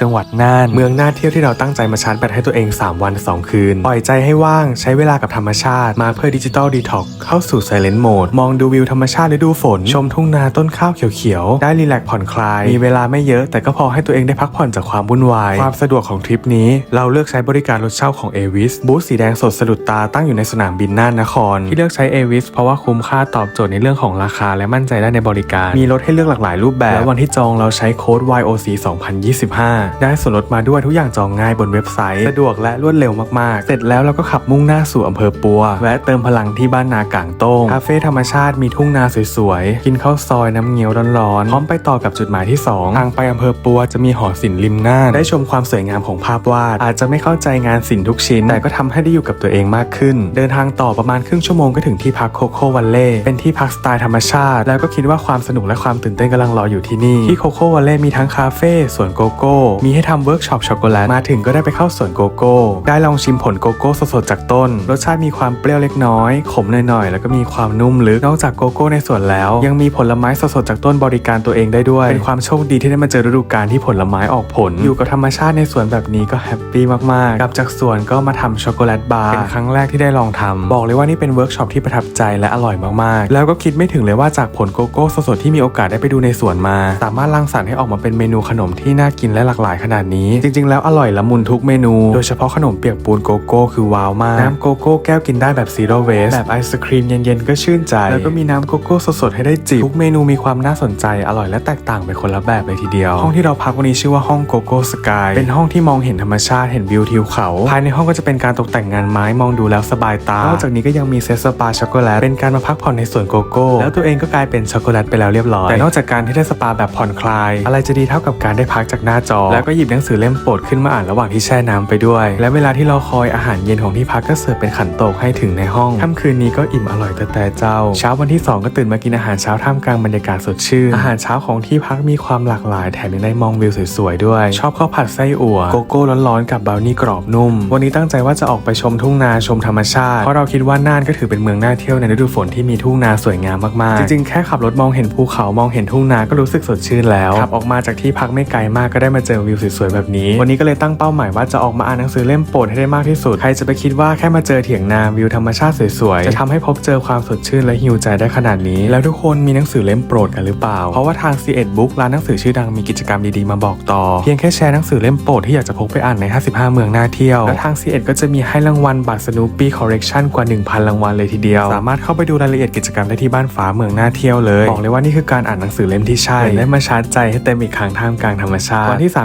จังหวัดน่าน เมืองน่าเที่ยวที่เราตั้งใจมาชาร์จแบตให้ตัวเอง 3 วัน 2 คืน ปล่อยใจให้ว่างใช้เวลากับธรรมชาติ มาเพื่อดิจิตอลดีท็อกเข้าสู่ Silent Mode มองดูวิวธรรมชาติฤดูฝน ชมทุ่งนาต้นข้าวเขียวๆ ได้รีแลกซ์ผ่อนคลาย มีเวลาไม่เยอะ แต่ก็พอให้ตัวเองได้พักผ่อนจากความวุ่นวาย ความสะดวกของทริปนี้ เราเลือกใช้บริการรถเช่าของเอวิสบูธสีแดงสดสะดุดตาตั้งอยู่ในสนามบินน่านนคร ที่เลือกใช้เอวิสเพราะว่าคุ้มค่าตอบโจทย์ในเรื่องของราคาและมั่นใจได้ในบริการ มีรถให้เลือกหลากหลายรูปแบบและวันที่จองเราใช้โค้ด YOC 2025ได้ส่วนลดมาด้วยทุกอย่างจองง่ายบนเว็บไซต์ สะดวกและรวดเร็วมากๆ เสร็จแล้วเราก็ขับมุ่งหน้าสู่อำเภอปัว แวะเติมพลังที่บ้านนากางโต้งคาเฟ่ธรรมชาติมีทุ่งนาสวยๆ กินข้าวซอยน้ำเงี้ยวร้อนๆพร้อมไปต่อกับจุดหมายที่ 2 ทางไปอำเภอปัวจะมีหอศิลป์ริมน่านได้ชมความสวยงามของภาพวาด อาจจะไม่เข้าใจงานศิลป์ทุกชิ้น แต่ก็ทำให้ได้อยู่กับตัวเองมากขึ้น เดินทางต่อประมาณครึ่งชั่วโมงก็ถึงที่พักโคโค่วันเล่เป็นที่พักสไตล์ธรรมชาติ แล้วก็คิดว่าความสนุกและความตื่นเต้นกำลังรออยู่ที่นี่ที่โคโค่วันเล่มีทั้งคาเฟ่สวนโกโก้มีให้ทำเวิร์กช็อปช็อกโกแลตมาถึงก็ได้ไปเข้าสวนโกโก้ ได้ลองชิมผลโกโก้สดๆจากต้น รสชาติมีความเปรี้ยวเล็กน้อย ขมหน่อยๆ แล้วก็มีความนุ่มลึก นอกจากโกโก้ในสวนแล้ว ยังมีผลไม้สดๆจากต้นบริการตัวเองได้ด้วย เป็นความโชคดีที่ได้มาเจอฤดูกาลที่ผลไม้ออกผล อยู่กับธรรมชาติในสวนแบบนี้ก็แฮปปี้มากๆ กลับจากสวนก็มาทำช็อกโกแลตบาร์ เป็นครั้งแรกที่ได้ลองทำบอกเลยว่านี่เป็นเวิร์กช็อปที่ประทับใจและอร่อยมากๆ แล้วก็คิดไม่ถึงเลยว่าจากผลโกโก้สดๆที่มีโอกาสได้ไปดูในสวนมา สามารถรังสรรค์ให้ออกมาเป็นเมนูขนมที่น่ากินและหลากหลายขนาดนี้ จริง ๆ แล้วอร่อยละมุนทุกเมนู โดยเฉพาะขนมเปียกปูนโกโก้คือว้าวมาก น้ำโกโก้แก้วกินได้แบบซีโร่เวสแบบไอศครีมเย็นๆก็ชื่นใจ แล้วก็มีน้ำโกโก้สดๆให้ได้จิบทุกเมนูมีความน่าสนใจอร่อยและแตกต่างไปคนละแบบเลยทีเดียว ห้องที่เราพักวันนี้ชื่อว่าห้องโกโก้สกายเป็นห้องที่มองเห็นธรรมชาติเห็นวิวทิวเขา ภายในห้องก็จะเป็นการตกแต่งงานไม้มองดูแล้วสบายตานอกจากนี้ก็ยังมีเซตสปาช็อกโกแลตเป็นการมาพักผ่อนในสวนโกโก้แล้วตัวเองก็กลายเป็นช็อกโกแลตไปแล้วเรียบร้อยแต่นอกจากการที่ได้สปาแบบผ่อนคลาย อะไรจะดีเท่ากับการได้พักจากหน้าจอแล้วก็หยิบหนังสือเล่มโปรดขึ้นมาอ่านระหว่างที่แช่น้ำไปด้วย และเวลาที่เราคอยอาหารเย็นของที่พักก็เสิร์ฟเป็นขันโตกให้ถึงในห้องค่ำคืนนี้ก็อิ่มอร่อยแต่แต่เจ้า เช้าวันที่สองก็ตื่นมากินอาหารเช้าท่ามกลางบรรยากาศสดชื่นอาหารเช้าของที่พักมีความหลากหลายแถมยังได้มองวิวสวยๆด้วย ชอบข้าวผัดไส้อั่วโกโก้ร้อนๆกับบราวนี่กรอบนุ่ม วันนี้ตั้งใจว่าจะออกไปชมทุ่งนาชมธรรมชาติเพราะเราคิดว่าน่านก็ถือเป็นเมืองน่าเที่ยวในฤดูฝนที่มีทุ่งนาสวยงามมากๆ จริงๆแค่ขับรถมองเห็นภูเขามองเห็นทุ่งนาก็รู้สึกสดชื่นแล้วขับออกมาจากที่พักไม่ไกลมากก็ได้มาเจอวิวสวยๆแบบนี้ วันนี้ก็เลยตั้งเป้าหมายว่าจะออกมาอ่านหนังสือเล่มโปรดให้ได้มากที่สุด ใครจะไปคิดว่าแค่มาเจอเถียงนาวิวธรรมชาติสวยๆ จะทำให้พบเจอความสดชื่นและฮิวใจได้ขนาดนี้ แล้วทุกคนมีหนังสือเล่มโปรดกันหรือเปล่า เพราะว่าทาง C1 Book ร้านหนังสือชื่อดังมีกิจกรรมดีๆมาบอกต่อ เพียงแค่แชร์หนังสือเล่มโปรดที่อยากจะพกไปอ่านใน 55 เมืองน่าเที่ยว และทาง C1 ก็จะมีให้รางวัลบัตร Snoopy Collection กว่า 1,000 รางวัลเลยทีเดียว สามารถเข้าไปดูรายละเอียดกิจกรรมได้ที่บ้านฟ้าเมืองน่าเที่ยวเลย บอกเลยว่านี่คือการอ่านหนังสือเล่มที่ใช่และมาชาร์จใจให้เต็มอีกครั้งท่ามกลางธรรมชาติวันที่สาม